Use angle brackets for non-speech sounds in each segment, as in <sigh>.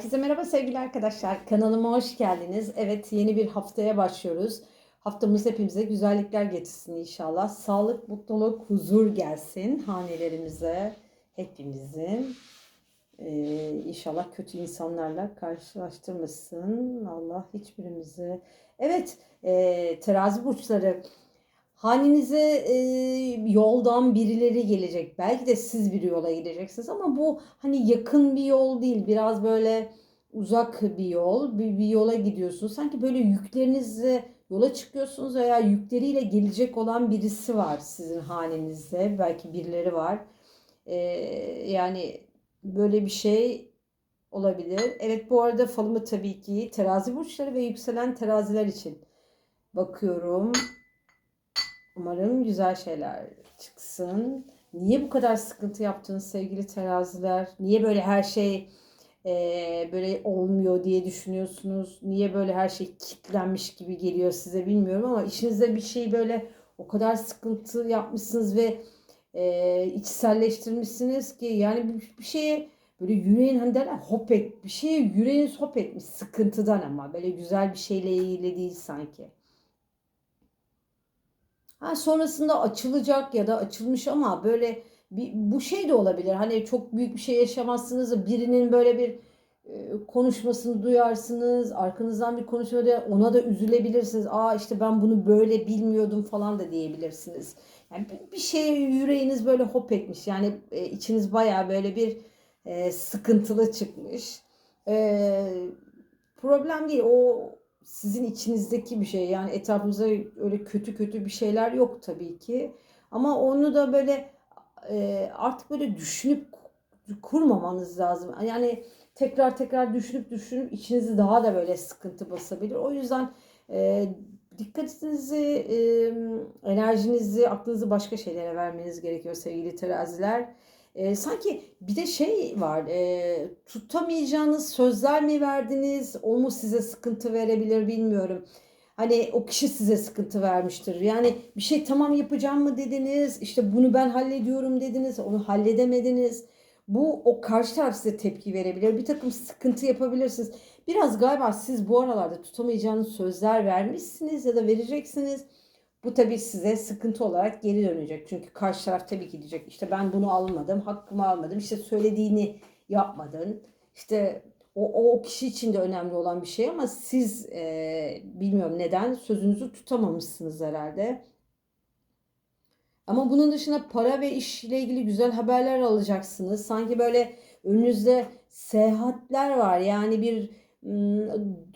Herkese merhaba sevgili arkadaşlar. Kanalıma hoş geldiniz. Evet yeni bir haftaya başlıyoruz. Haftamız hepimize güzellikler getirsin inşallah. Sağlık, mutluluk, huzur gelsin hanelerimize. Hepimizin. Ee, inşallah kötü insanlarla karşılaştırmasın. Allah hiçbirimizi. Evet e, terazi burçları. Hanenize e, yoldan birileri gelecek. Belki de siz bir yola gideceksiniz ama bu hani yakın bir yol değil. Biraz böyle uzak bir yol. Bir, bir yola gidiyorsunuz. Sanki böyle yüklerinizle yola çıkıyorsunuz veya yükleriyle gelecek olan birisi var sizin hanenizde. Belki birileri var. E, yani böyle bir şey olabilir. Evet bu arada falımı tabii ki terazi burçları ve yükselen teraziler için bakıyorum. Umarım güzel şeyler çıksın. Niye bu kadar sıkıntı yaptınız sevgili teraziler? Niye böyle her şey e, böyle olmuyor diye düşünüyorsunuz? Niye böyle her şey kilitlenmiş gibi geliyor size bilmiyorum ama işinizde bir şey böyle o kadar sıkıntı yapmışsınız ve e, içselleştirmişsiniz ki yani bir, bir şeye böyle yüreğin hani derler hop et bir şeye yüreğiniz hop etmiş sıkıntıdan ama böyle güzel bir şeyle ilgili değil sanki. Ha, sonrasında açılacak ya da açılmış ama böyle bir, bu şey de olabilir. Hani çok büyük bir şey yaşamazsınız da birinin böyle bir e, konuşmasını duyarsınız. Arkanızdan bir konuşma da ona da üzülebilirsiniz. Aa işte ben bunu böyle bilmiyordum falan da diyebilirsiniz. Yani bir, bir şeye yüreğiniz böyle hop etmiş. Yani e, içiniz baya böyle bir e, sıkıntılı çıkmış. E, problem değil. O sizin içinizdeki bir şey. Yani etrafınızda öyle kötü kötü bir şeyler yok tabii ki. Ama onu da böyle e, artık böyle düşünüp kurmamanız lazım. Yani tekrar tekrar düşünüp düşünüp içinizi daha da böyle sıkıntı basabilir. O yüzden e, dikkatinizi, e, enerjinizi, aklınızı başka şeylere vermeniz gerekiyor sevgili teraziler. E, sanki bir de şey var, e, tutamayacağınız sözler mi verdiniz, o mu size sıkıntı verebilir bilmiyorum. Hani o kişi size sıkıntı vermiştir. Yani bir şey tamam yapacağım mı dediniz, işte bunu ben hallediyorum dediniz, onu halledemediniz. Bu o karşı taraf size tepki verebilir. Bir takım sıkıntı yapabilirsiniz. Biraz galiba siz bu aralarda tutamayacağınız sözler vermişsiniz ya da vereceksiniz. Bu tabii size sıkıntı olarak geri dönecek. Çünkü karşı taraf tabii ki diyecek işte ben bunu almadım, hakkımı almadım, işte söylediğini yapmadın. İşte o, o kişi için de önemli olan bir şey ama siz e, bilmiyorum neden sözünüzü tutamamışsınız herhalde. Ama bunun dışında para ve işle ilgili güzel haberler alacaksınız. Sanki böyle önünüzde seyahatler var. Yani bir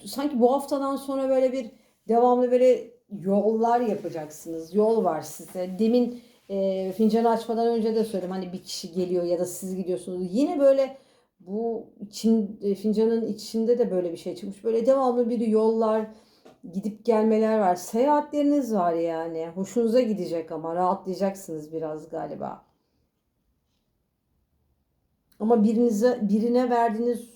sanki bu haftadan sonra böyle bir devamlı böyle yollar yapacaksınız. Yol var size. Demin e, fincanı açmadan önce de söyledim. Hani bir kişi geliyor ya da siz gidiyorsunuz. Yine böyle bu için e, fincanın içinde de böyle bir şey çıkmış. Böyle devamlı bir yollar, gidip gelmeler var. Seyahatleriniz var yani. Hoşunuza gidecek ama rahatlayacaksınız biraz galiba. Ama birinize birine verdiğiniz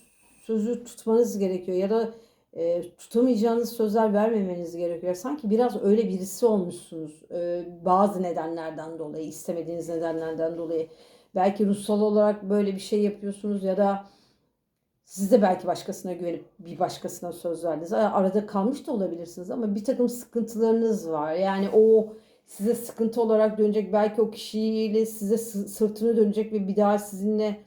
sözü tutmanız gerekiyor ya da e, tutamayacağınız sözler vermemeniz gerekiyor. Sanki biraz öyle birisi olmuşsunuz. E, bazı nedenlerden dolayı, istemediğiniz nedenlerden dolayı. Belki ruhsal olarak böyle bir şey yapıyorsunuz ya da siz de belki başkasına güvenip bir başkasına söz verdiniz. Arada kalmış da olabilirsiniz ama bir takım sıkıntılarınız var. Yani o size sıkıntı olarak dönecek. Belki o kişiyle size sırtını dönecek ve bir daha sizinle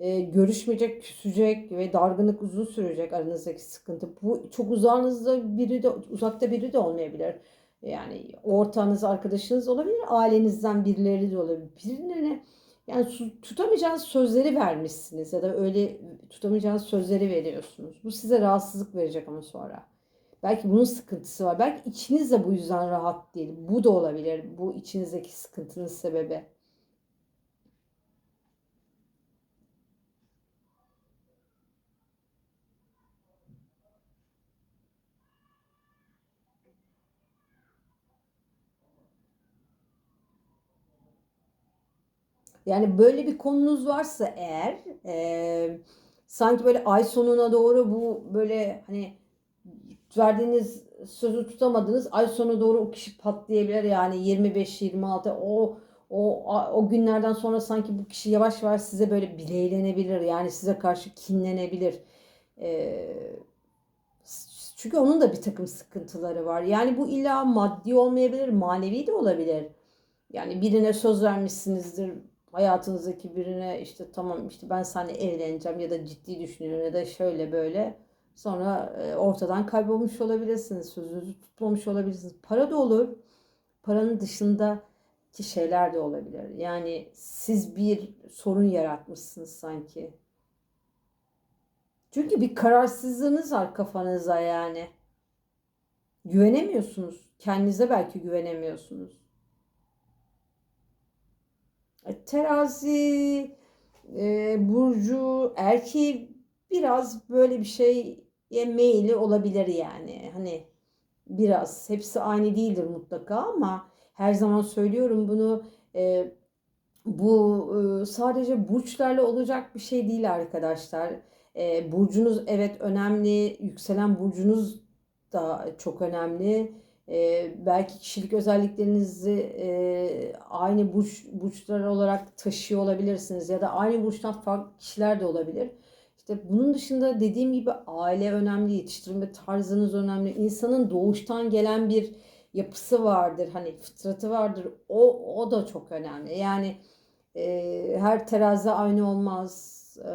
e, görüşmeyecek, küsecek ve dargınlık uzun sürecek aranızdaki sıkıntı. Bu çok uzağınızda biri de uzakta biri de olmayabilir. Yani ortağınız, arkadaşınız olabilir, ailenizden birileri de olabilir. Birine yani tutamayacağınız sözleri vermişsiniz ya da öyle tutamayacağınız sözleri veriyorsunuz. Bu size rahatsızlık verecek ama sonra. Belki bunun sıkıntısı var. Belki içiniz de bu yüzden rahat değil. Bu da olabilir. Bu içinizdeki sıkıntının sebebi. Yani böyle bir konunuz varsa eğer e, sanki böyle ay sonuna doğru bu böyle hani verdiğiniz sözü tutamadınız ay sonu doğru o kişi patlayabilir yani 25-26 o o o günlerden sonra sanki bu kişi yavaş yavaş size böyle bileylenebilir yani size karşı kinlenebilir. Ee, çünkü onun da bir takım sıkıntıları var. Yani bu illa maddi olmayabilir, manevi de olabilir. Yani birine söz vermişsinizdir. Hayatınızdaki birine işte tamam işte ben seninle evleneceğim ya da ciddi düşünüyorum ya da şöyle böyle. Sonra e, ortadan kaybolmuş olabilirsiniz. Sözünüzü tutmamış olabilirsiniz. Para da olur. Paranın dışındaki şeyler de olabilir. Yani siz bir sorun yaratmışsınız sanki. Çünkü bir kararsızlığınız var kafanıza yani. Güvenemiyorsunuz. Kendinize belki güvenemiyorsunuz. E, Terazi, e, burcu, erkeği biraz böyle bir şeye meyili olabilir yani. Hani biraz hepsi aynı değildir mutlaka ama her zaman söylüyorum bunu e, bu e, sadece burçlarla olacak bir şey değil arkadaşlar. E, burcunuz evet önemli, yükselen burcunuz da çok önemli. E, belki kişilik özelliklerinizi e, aynı burç burçlar olarak taşıyor olabilirsiniz ya da aynı burçtan farklı kişiler de olabilir. İşte bunun dışında dediğim gibi aile önemli, yetiştirme tarzınız önemli. İnsanın doğuştan gelen bir yapısı vardır, hani fıtratı vardır. O o da çok önemli. Yani e, her terazi aynı olmaz. E,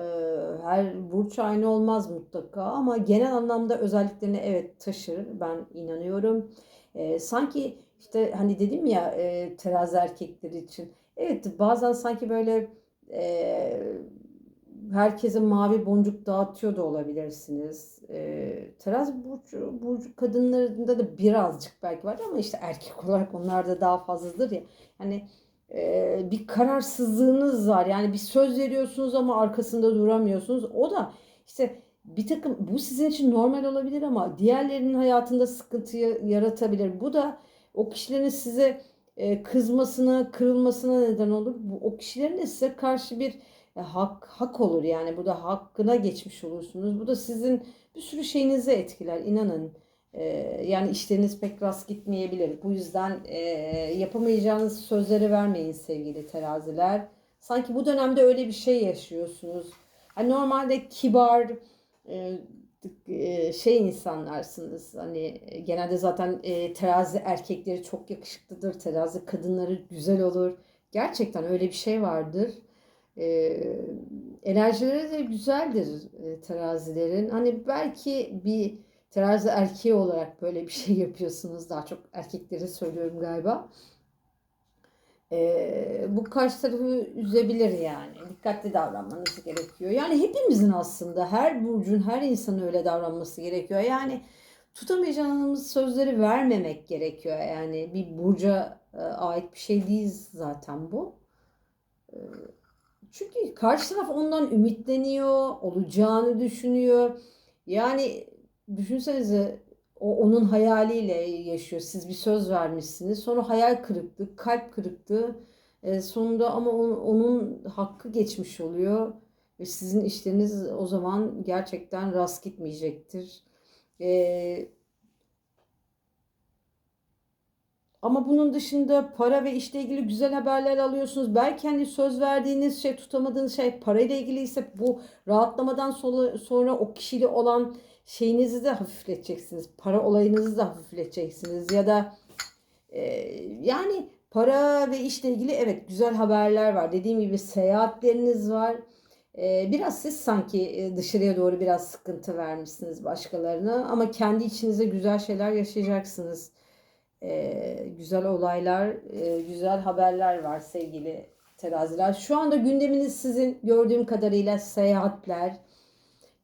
her burç aynı olmaz mutlaka ama genel anlamda özelliklerini evet taşır. Ben inanıyorum. E, sanki işte hani dedim ya e, terazi erkekleri için. Evet bazen sanki böyle e, herkese mavi boncuk dağıtıyor da olabilirsiniz. E, terazi burcu, burcu kadınlarında da birazcık belki var ama işte erkek olarak onlar da daha fazladır ya. Hani e, bir kararsızlığınız var. Yani bir söz veriyorsunuz ama arkasında duramıyorsunuz. O da işte bir takım bu sizin için normal olabilir ama diğerlerinin hayatında sıkıntı yaratabilir. Bu da o kişilerin size e, kızmasına, kırılmasına neden olur. Bu o kişilerin de size karşı bir e, hak hak olur yani bu da hakkına geçmiş olursunuz. Bu da sizin bir sürü şeyinizi etkiler inanın. E, yani işleriniz pek rast gitmeyebilir. Bu yüzden e, yapamayacağınız sözleri vermeyin sevgili teraziler. Sanki bu dönemde öyle bir şey yaşıyorsunuz. Hani normalde kibar, şey insanlarsınız. Hani genelde zaten e, terazi erkekleri çok yakışıklıdır. Terazi kadınları güzel olur. Gerçekten öyle bir şey vardır. E, enerjileri de güzeldir e, terazilerin. Hani belki bir terazi erkeği olarak böyle bir şey <laughs> yapıyorsunuz. Daha çok erkekleri söylüyorum galiba. E, bu karşı tarafı üzebilir yani. Dikkatli davranmanız gerekiyor. Yani hepimizin aslında her burcun her insanın öyle davranması gerekiyor. Yani tutamayacağımız sözleri vermemek gerekiyor. Yani bir burca e, ait bir şey değil zaten bu. E, çünkü karşı taraf ondan ümitleniyor, olacağını düşünüyor. Yani düşünsenize o onun hayaliyle yaşıyor. Siz bir söz vermişsiniz. Sonra hayal kırıklığı, kalp kırıklığı. E, sonunda ama on, onun hakkı geçmiş oluyor. Ve sizin işleriniz o zaman gerçekten rast gitmeyecektir. E, ama bunun dışında para ve işle ilgili güzel haberler alıyorsunuz. Belki hani söz verdiğiniz şey tutamadığınız şey parayla ilgili ise bu rahatlamadan sonra, sonra o kişiyle olan şeyinizi de hafifleteceksiniz. Para olayınızı da hafifleteceksiniz. Ya da e, yani para ve işle ilgili evet güzel haberler var. Dediğim gibi seyahatleriniz var. E, biraz siz sanki e, dışarıya doğru biraz sıkıntı vermişsiniz başkalarına. Ama kendi içinize güzel şeyler yaşayacaksınız. E, güzel olaylar, e, güzel haberler var sevgili teraziler. Şu anda gündeminiz sizin gördüğüm kadarıyla seyahatler,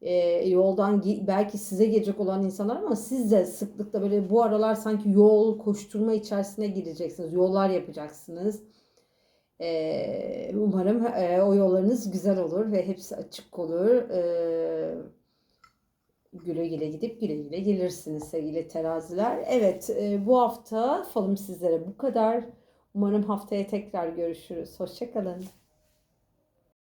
e, yoldan belki size gelecek olan insanlar ama siz de sıklıkla böyle bu aralar sanki yol koşturma içerisine gireceksiniz. Yollar yapacaksınız. E, umarım e, o yollarınız güzel olur ve hepsi açık olur. E, güle güle gidip güle güle gelirsiniz sevgili teraziler. Evet e, bu hafta falım sizlere bu kadar. Umarım haftaya tekrar görüşürüz. Hoşçakalın.